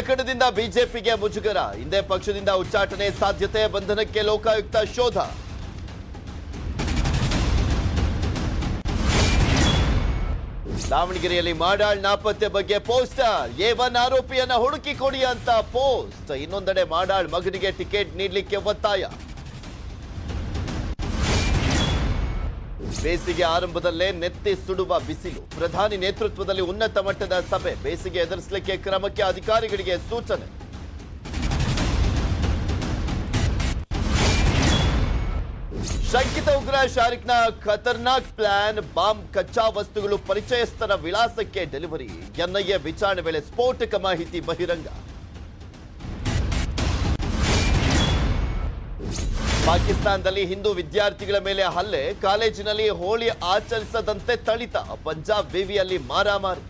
ಪ್ರಕರಣದಿಂದ ಬಿಜೆಪಿಗೆ ಮುಜುಗರ. ಹಿಂದೆ ಪಕ್ಷದಿಂದ ಉಚ್ಚಾಟನೆ ಸಾಧ್ಯತೆ, ಬಂಧನಕ್ಕೆ ಲೋಕಾಯುಕ್ತ ಶೋಧ. ದಾವಣಗೆರೆಯಲ್ಲಿ ಮಾಡಾಳ್ ನಾಪತ್ತೆ ಬಗ್ಗೆ ಪೋಸ್ಟರ್. ಎ ಒನ್ ಆರೋಪಿಯನ್ನ ಹುಡುಕಿ ಕೊಡಿ ಅಂತ ಪೋಸ್ಟ್. ಇನ್ನೊಂದೆಡೆ ಮಾಡಾಳ್ ಮಗನಿಗೆ ಟಿಕೆಟ್ ನೀಡಲಿಕ್ಕೆ ಒತ್ತಾಯ. ಬೇಸಿಗೆ ಆರಂಭದಲ್ಲೇ ನೆತ್ತಿ ಸುಡುವ ಬಿಸಿಲು. ಪ್ರಧಾನಿ ನೇತೃತ್ವದಲ್ಲಿ ಉನ್ನತ ಮಟ್ಟದ ಸಭೆ. ಬೇಸಿಗೆ ಎದುರಿಸಲಿಕ್ಕೆ ಕ್ರಮಕ್ಕೆ ಅಧಿಕಾರಿಗಳಿಗೆ ಸೂಚನೆ. ಶಂಕಿತ ಉಗ್ರ ಶಾರಿಕ್ನ ಖತರ್ನಾಕ್ ಪ್ಲಾನ್, ಬಾಂಬ್ ಕಚ್ಚಾ ವಸ್ತುಗಳು ಪರಿಚಯಸ್ಥರ ವಿಳಾಸಕ್ಕೆ ಡೆಲಿವರಿ. ಎನ್ಐಎ ವಿಚಾರಣೆ ವೇಳೆ ಸ್ಫೋಟಕ ಮಾಹಿತಿ ಬಹಿರಂಗ. ಪಾಕಿಸ್ತಾನದಲ್ಲಿ ಹಿಂದೂ ವಿದ್ಯಾರ್ಥಿಗಳ ಮೇಲೆ ಹಲ್ಲೆ. ಕಾಲೇಜಿನಲ್ಲಿ ಹೋಳಿ ಆಚರಿಸದಂತೆ ತಳಿತ. ಪಂಜಾಬ್ ವಿವಿಯಲ್ಲಿ ಮಾರಾಮಾರಿ.